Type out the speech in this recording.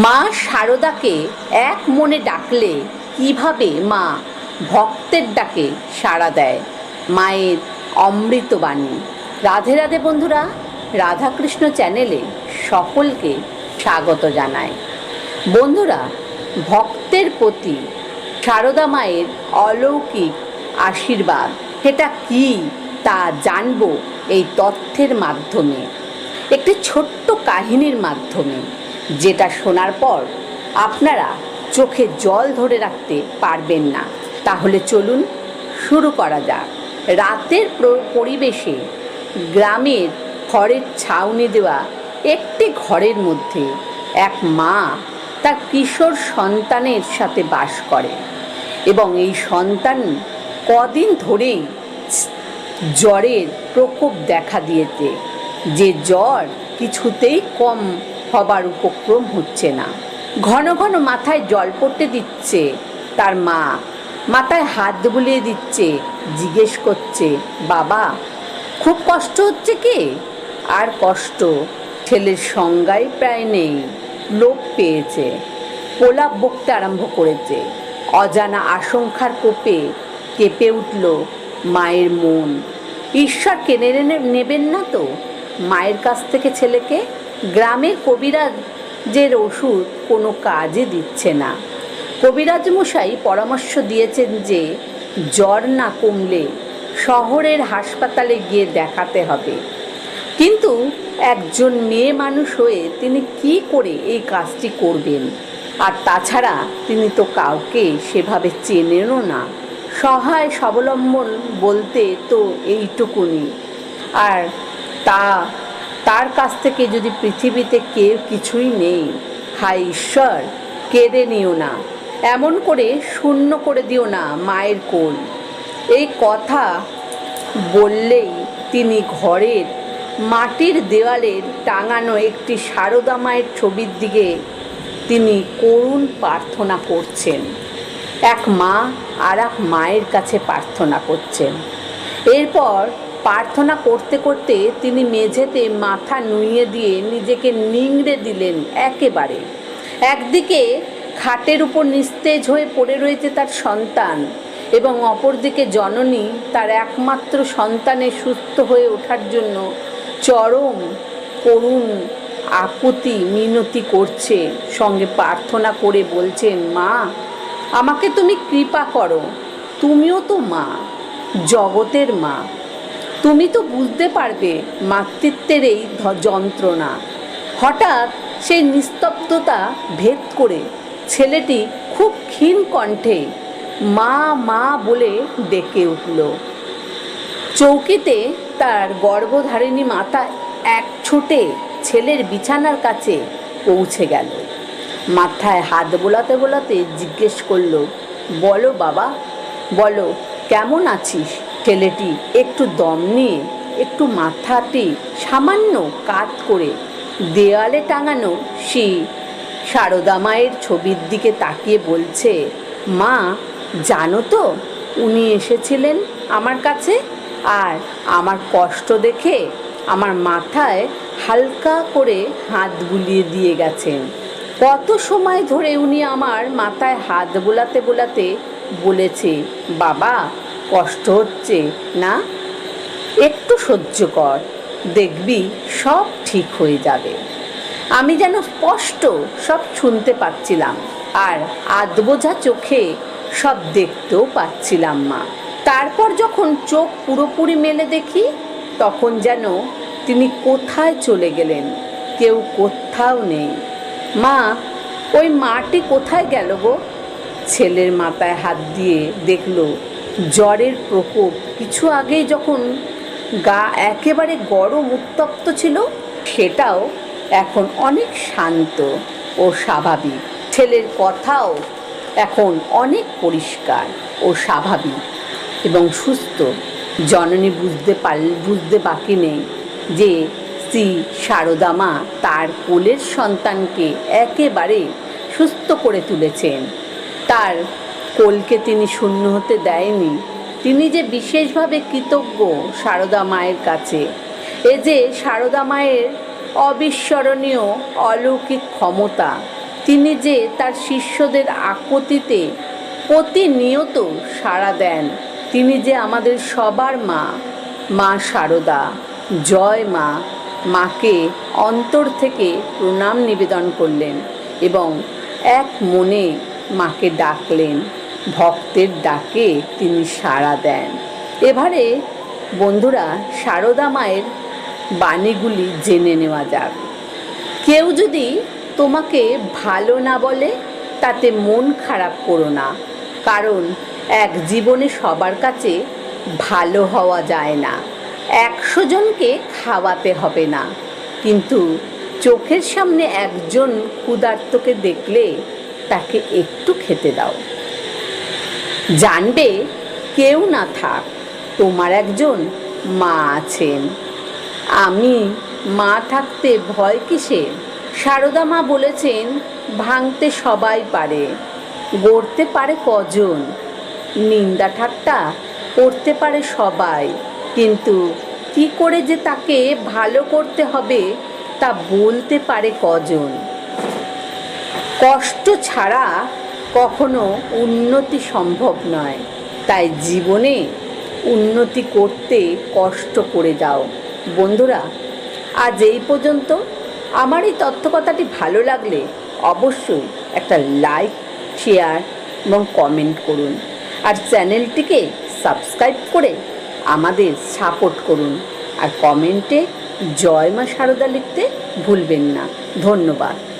মা শারদাকে এক মনে ডাকলে কীভাবে মা ভক্তের ডাকে সাড়া দেয়? মায়ের অমৃতবাণী। রাধে রাধে বন্ধুরা, রাধাকৃষ্ণ চ্যানেলে সকলকে স্বাগত জানায় বন্ধুরা, ভক্তের প্রতি সারদা মায়ের অলৌকিক আশীর্বাদ, সেটা কি তা জানব এই তথ্যের মাধ্যমে। একটি ছোট্ট কাহিনীর মাধ্যমে। যেটা শোনার পর আপনারা চোখে জল ধরে রাখতে পারবেন না। তাহলে চলুন শুরু করা যাক। রাতের প্র- পরিবেশে গ্রামের খড়ের ছাউনি দেওয়া একটি ঘরের মধ্যে এক মা তার কিশোর সন্তানের সাথে বাস করে এবং এই সন্তান কদিন ধরেই জ্বরের প্রকোপ দেখা দিয়েছে। যে জ্বর কিছুতেই কম হবার উপক্রম হচ্ছে না। ঘন ঘন মাথায় জল পড়তে দিচ্ছে তার মা। মাথায় হাত বুলিয়ে দিচ্ছে, জিজ্ঞেস করছে, বাবা, খুব কষ্ট হচ্ছে কি? আর কষ্ট? ছেলের সংজ্ঞাই প্রায় নেই। লোপ পেয়েছে। পোলাপ বকতে আরম্ভ করেছে। অজানা আশঙ্কার কোপে কেঁপে উঠল মায়ের মন। ঈশ্বর কেনে নেবেন না তো? মায়ের কাছ থেকে ছেলেকে গ্রামের কবিরাজের ওষুধ কোনো কাজে দিচ্ছে না। কবিরাজ মশাই পরামর্শ দিয়েছেন যে, জ্বর না কমলে শহরের হাসপাতালে গিয়ে দেখাতে হবে। কিন্তু একজন মেয়ে মানুষ হয়ে তিনি কি করে এই কাজটি করবেন? আর তাছাড়া তিনি তো কাউকে সেভাবে চেনেনও না। সহায় স্বাবলম্বন বলতে তো এইটুকুনি। আর তা তার কাছ থেকে যদি পৃথিবীতে কেউ কিছুই নেই, হায় ঈশ্বর, কেঁদে নিও না। এমন করে শূন্য করে দিও না মায়ের কোল। এই কথা বললেই তিনি ঘরের মাটির দেওয়ালের টাঙানো একটি সারদা মায়ের ছবির দিকে তিনি করুণ প্রার্থনা করছেন। এক মা আর এক মায়ের কাছে প্রার্থনা করছেন। এরপর প্রার্থনা করতে করতে তিনি মেঝেতে মাথা নুইয়ে দিয়ে নিজেকে নিংড়ে দিলেন একেবারে। একদিকে খাটের উপর নিস্তেজ হয়ে পড়ে রয়েছে তার সন্তান এবং অপরদিকে জননী তার একমাত্র সন্তানের সুস্থ হয়ে ওঠার জন্য চরম, করুণ আকুতি মিনতি করছে। সঙ্গে প্রার্থনা করে বলছেন, মা, আমাকে তুমি কৃপা করো। তুমিও তো মা, জগতের মা। তুমি তো বুঝতে পারবে মাতৃত্বের এই যন্ত্রণা। হঠাৎ সেই নিস্তব্ধতা ভেদ করে ছেলেটি খুব ক্ষীণ কণ্ঠে মা মা বলে ডেকে উঠল। চৌকিতে তার গর্ভধারিণী মাতা এক ছুটে ছেলের বিছানার কাছে পৌঁছে গেল। মাথায় হাত বোলাতে বোলাতে জিজ্ঞেস করল, বলো বাবা, বলো, কেমন আছিস? ছেলেটি একটু দম নিয়ে একটু মাথাটি সামান্য কাত করে দেয়ালে টাঙানো সেই সারদা মায়ের ছবির দিকে তাকিয়ে বলছে, মা, জানো তো, উনি এসেছিলেন আমার কাছে আর আমার কষ্ট দেখে আমার মাথায় হালকা করে হাত বুলিয়ে দিয়ে গেছেন। কত সময় ধরে উনি আমার মাথায় হাত বোলাতে বোলাতে বলেছে, বাবা কষ্ট হচ্ছে, না? একটু সহ্য কর, দেখবি সব ঠিক হয়ে যাবে। আমি যেন স্পষ্ট সব শুনতে পাচ্ছিলাম, আর আধবোঝা চোখে সব দেখতেও পাচ্ছিলাম মা। তারপর যখন চোখ পুরোপুরি মেলে দেখি, তখন যেন তিনি কোথায় চলে গেলেন, কেউ কোথাও নেই। মা, ওই মাটি কোথায় গেল গো? ছেলের মাথায় হাত দিয়ে দেখল জ্বরের প্রকোপ। কিছু আগেই যখন গা একেবারে গরম উত্তপ্ত ছিল, সেটাও এখন অনেক শান্ত ও স্বাভাবিক। ছেলের কথাও এখন অনেক পরিষ্কার ও স্বাভাবিক এবং সুস্থ। জননী বুঝতে পার, বুঝতে বাকি নেই যে শ্রী শারদা মা তার কোলের সন্তানকে একেবারে সুস্থ করে তুলেছেন। তার কোলকে তিনি শূন্য হতে দেয়নি। তিনি যে বিশেষভাবে কৃতজ্ঞ সারদা মায়ের কাছে, এ যে সারদা মায়ের অবিস্মরণীয় অলৌকিক ক্ষমতা, তিনি যে তার শিষ্যদের আকতিতে প্রতিনিয়ত সাড়া দেন, তিনি যে আমাদের সবার মা মা সারদা, জয় মা, মাকে অন্তর থেকে প্রণাম নিবেদন করলেন এবং এক মনে মাকে ডাকলেন। ভক্তের ডাকে তিনি সাড়া দেন। এবারে বন্ধুরা, সারদা মায়ের বাণীগুলি জেনে নেওয়া যাক। কেউ যদি তোমাকে ভালো না বলে, তাতে মন খারাপ করো না, কারণ এক জীবনে সবার কাছে ভালো হওয়া যায় না। একশো জনকে খাওয়াতে হবে না। কিন্তু চোখের সামনে একজন ক্ষুধার্তকে দেখলে তাকে একটু খেতে দাও। জানবে কেউ না থাক, তোমার একজন মা আছেন। আমি মা থাকতে ভয় কিসে? সারদা মা বলেছেন, ভাঙতে সবাই পারে, গড়তে পারে কজন? নিন্দা ঠাট্টা করতে পারে সবাই, কিন্তু কি করে যে তাকে ভালো করতে হবে তা বলতে পারে কজন? কষ্ট ছাড়া কখনো উন্নতি সম্ভব নয়। তাই জীবনে উন্নতি করতে কষ্ট করে যাও। বন্ধুরা, আজ এই পর্যন্ত। আমার এই তথ্যকথাটি ভালো লাগলে অবশ্যই একটা লাইক, শেয়ার এবং কমেন্ট করুন। আর চ্যানেলটিকে সাবস্ক্রাইব করে আমাদের সাপোর্ট করুন। আর কমেন্টে জয় মা সারদা লিখতে ভুলবেন না। ধন্যবাদ।